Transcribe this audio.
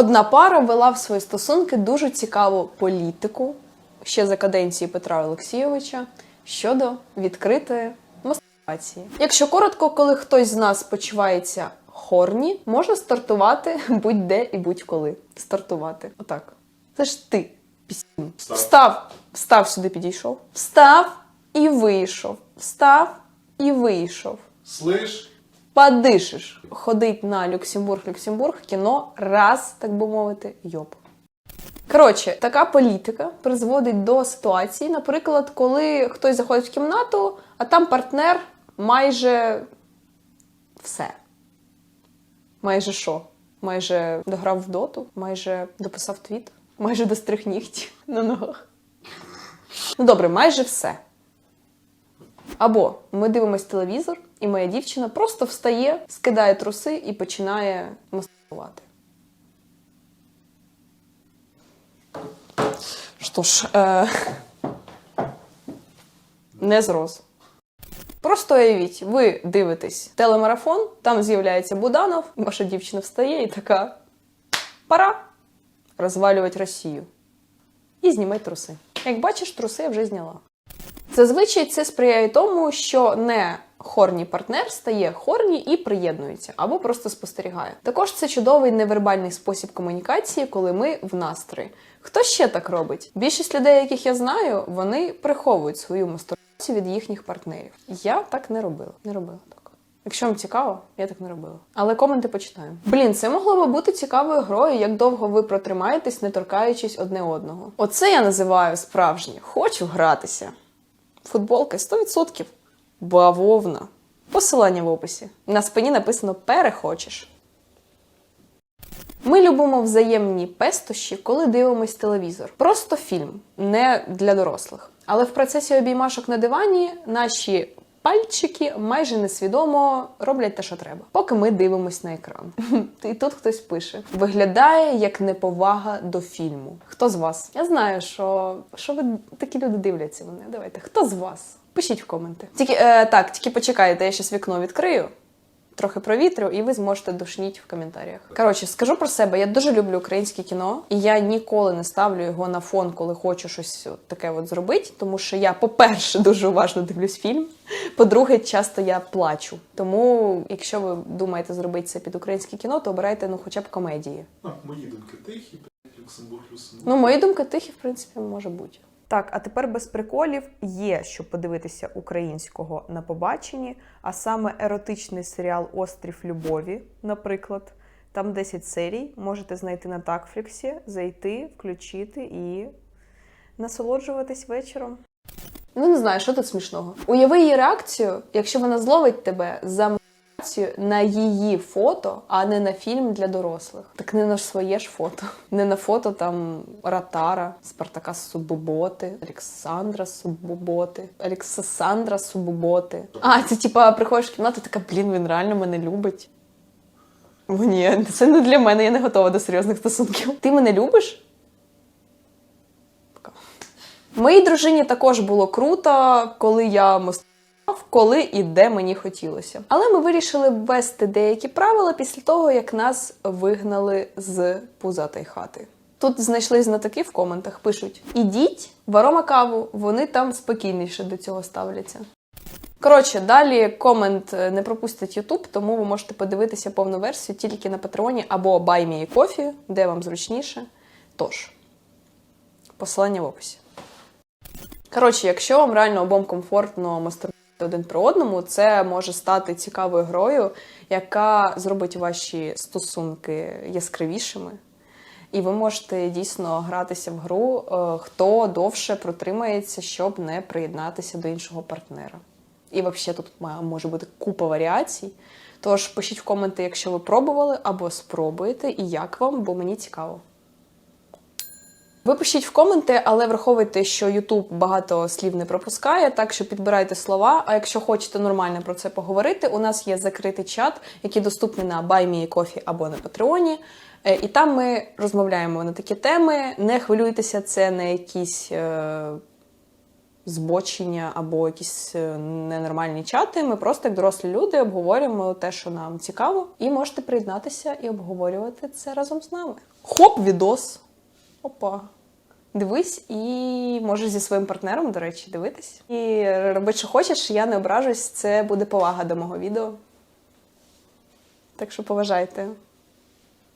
Одна пара вела в свої стосунки дуже цікаву політику ще за каденції Петра Олексійовича щодо відкритої мастурбації. Якщо коротко, коли хтось з нас почувається хорні, може стартувати будь-де і будь-коли. Стартувати. Отак. Це ж ти, пісім. Встав. Встав, встав сюди, підійшов. Встав і вийшов. Встав і вийшов. Слиш? Подишиш. Ходить на Люксембург, Люксембург, кіно раз, так би мовити, йоп. Коротше, така політика призводить до ситуації, наприклад, коли хтось заходить в кімнату, а там партнер майже все. Майже що? Майже дограв в доту, майже дописав твіт, майже достриг нігті на ногах. Ну добре, майже все. Або ми дивимось телевізор, і моя дівчина просто встає, скидає труси і починає мастурбувати. Що ж, е... не зроз. Просто уявіть, ви дивитесь телемарафон, там з'являється Буданов, ваша дівчина встає і така: пора розвалювати Росію. І знімай труси. Як бачиш, труси я вже зняла. Зазвичай це сприяє тому, що не хорні партнер стає хорні і приєднується або просто спостерігає. Також це чудовий невербальний спосіб комунікації, коли ми в настрої. Хто ще так робить? Більшість людей, яких я знаю, вони приховують свою мастурбацію від їхніх партнерів. Я так не робила. Не робила так. Якщо вам цікаво, я так не робила. Але коменти почитаю. Блін, це могло би бути цікавою грою, як довго ви протримаєтесь, не торкаючись одне одного. Оце я називаю справжнє. Хочу гратися. Футболка 100%. Бавовна. Посилання в описі. На спині написано перехочеш. Ми любимо взаємні пестощі, коли дивимось телевізор. Просто фільм, не для дорослих. Але в процесі обіймашок на дивані наші пальчики майже несвідомо роблять те, що треба, поки ми дивимось на екран. І тут хтось пише: виглядає як неповага до фільму. Хто з вас? Я знаю, що, що ви такі люди дивляться мене. Давайте, хто з вас? Пишіть в коменти. Тільки е, так, тільки почекайте, я щас вікно відкрию трохи провітрю, і ви зможете душніть в коментарях. Коротше, скажу про себе, я дуже люблю українське кіно, і я ніколи не ставлю його на фон, коли хочу щось таке от зробити. Тому що я, по-перше, дуже уважно дивлюсь фільм. По-друге, часто я плачу. Тому, якщо ви думаєте зробити це під українське кіно, то обирайте ну хоча б комедії. Ну, мої думки тихі, Люксембург, Люксембург. Ну, мої думки тихі, в принципі, може бути. Так, а тепер без приколів є що подивитися українського на побаченні, а саме еротичний серіал Острів Любові, наприклад. Там 10 серій, можете знайти на такфліксі, зайти, включити і насолоджуватись вечором. Ну, не знаю, що тут смішного. Уяви її реакцію, якщо вона зловить тебе за м***цію на її фото, а не на фільм для дорослих. Так не на своє ж фото. Не на фото там Ратара, Спартака Субботи, Олександра Субботи, Олександра Субботи. А, це типа приходиш в кімнату, така, блін, він реально мене любить. Ні, це не для мене, я не готова до серйозних стосунків. Ти мене любиш? Моїй дружині також було круто, коли я мастурбував, коли і де мені хотілося. Але ми вирішили ввести деякі правила після того, як нас вигнали з пузатої хати. Тут знайшли знатоки в коментах, пишуть: ідіть, варома каву, вони там спокійніше до цього ставляться. Коротше, далі комент е, не пропустить YouTube, тому ви можете подивитися повну версію тільки на Патреоні або BuyMeACoffee, де вам зручніше. Тож, посилання в описі. Коротше, якщо вам реально обом комфортно мастурбувати один при одному, це може стати цікавою грою, яка зробить ваші стосунки яскравішими. І ви можете дійсно гратися в гру, е, хто довше протримається, щоб не приєднатися до іншого партнера. І взагалі тут може бути купа варіацій. Тож пишіть в коменти, якщо ви пробували або спробуєте, і як вам, бо мені цікаво. Ви пишіть в коменти, але враховуйте, що YouTube багато слів не пропускає, так що підбирайте слова. А якщо хочете нормально про це поговорити, у нас є закритий чат, який доступний на BuyMeACoffee або на Патреоні. Е, І там ми розмовляємо на такі теми. Не хвилюйтеся, це не якісь е, збочення або якісь е, ненормальні чати. Ми просто як дорослі люди обговорюємо те, що нам цікаво, і можете приєднатися і обговорювати це разом з нами. Хоп, відос. Опа. Дивись і можеш зі своїм партнером, до речі, дивитись. І роби, що хочеш, я не ображусь, це буде повага до мого відео. Так що поважайте